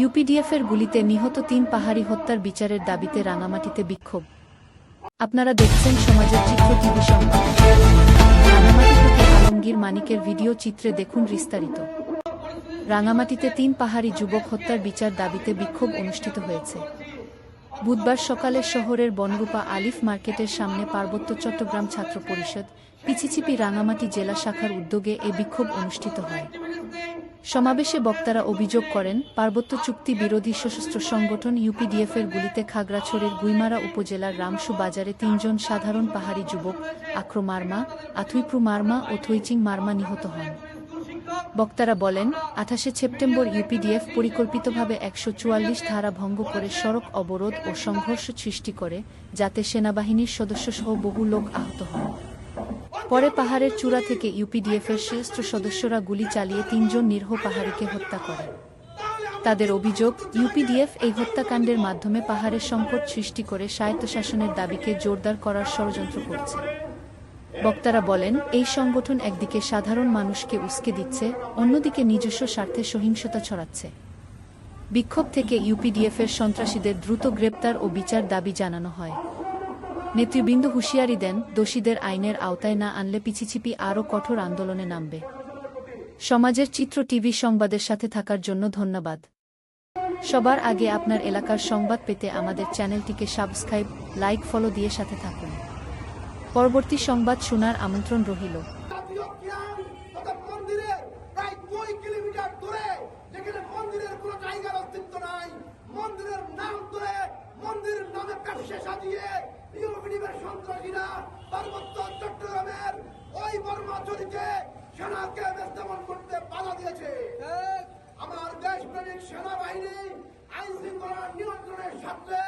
ইউপিডিএফের গুলিতে নিহত তিন পাহাড়ি হত্যার বিচারের দাবিতে রাঙামাটিতে বিক্ষোভ। আপনারা দেখছেন সমাজের চিত্র টিভি থেকে আলমগীর মানিকের ভিডিও চিত্রে দেখুন বিস্তারিত। রাঙামাটিতে তিন পাহাড়ি যুবক হত্যার বিচার দাবিতে বিক্ষোভ অনুষ্ঠিত হয়েছে। বুধবার সকালে শহরের বনরূপা আলিফ মার্কেটের সামনে পার্বত্য চট্টগ্রাম ছাত্র পরিষদ পিছিচিপি রাঙামাটি জেলা শাখার উদ্যোগে এ বিক্ষোভ অনুষ্ঠিত হয়। সমাবেশে বক্তারা অভিযোগ করেন, পার্বত্য চুক্তি বিরোধী সশস্ত্র সংগঠন ইউপিডিএফের গুলিতে খাগড়াছড়ির গুইমারা উপজেলার রামসু বাজারে তিনজন সাধারণ পাহাড়ি যুবক আক্রো মার্মা আথুইপ্রু মার্মা ও থইচিং মার্মা নিহত হন। বক্তারা বলেন, আঠাশে সেপ্টেম্বর ইউপিডিএফ পরিকল্পিতভাবে একশো চুয়াল্লিশ ধারা ভঙ্গ করে সড়ক অবরোধ ও সংঘর্ষ সৃষ্টি করে, যাতে সেনাবাহিনীর সদস্যসহ বহু লোক আহত হন। পরে পাহাড়ের চূড়া থেকে ইউপিডিএফের শীর্ষ সদস্যরা গুলি চালিয়ে তিনজন নিরীহ পাহাড়িকে হত্যা করে। তাদের অভিযোগ, ইউপিডিএফ এই হত্যাকাণ্ডের মাধ্যমে পাহাড়ের সংকট সৃষ্টি করে স্বায়ত্তশাসনের দাবিকে জোরদার করার ষড়যন্ত্র করছে। বক্তারা বলেন, এই সংগঠন একদিকে সাধারণ মানুষকে উস্কে দিচ্ছে, অন্যদিকে নিজস্ব স্বার্থে সহিংসতা ছড়াচ্ছে। বিক্ষোভ থেকে ইউপিডিএফের সন্ত্রাসীদের দ্রুত গ্রেপ্তার ও বিচার দাবি জানানো হয়। নেতৃবৃন্দ হুঁশিয়ারি দেন দোষীদের আইনের আওতায় না আনলে পিছিছিপি আরও কঠোর আন্দোলনে নামবে সমাজের চিত্র টিভি সংবাদের সাথে থাকার জন্য ধন্যবাদ সবার আগে আপনার এলাকার সংবাদ পেতে আমাদের চ্যানেলটিকে সাবস্ক্রাইব লাইক ফলো দিয়ে সাথে থাকুন পরবর্তী সংবাদ শোনার আমন্ত্রণ রহিল মন্দিরের নাম সাজিয়ে সন্ত্রাসীরা পার্বত্য চট্টগ্রামের ওই বর্মাচরিতে সেনাকে স্থাপন করতে বাধা দিয়েছে। আমার দেশপ্রেমিক সেনাবাহিনী আইন শৃঙ্খলা নিয়ন্ত্রণের স্বার্থে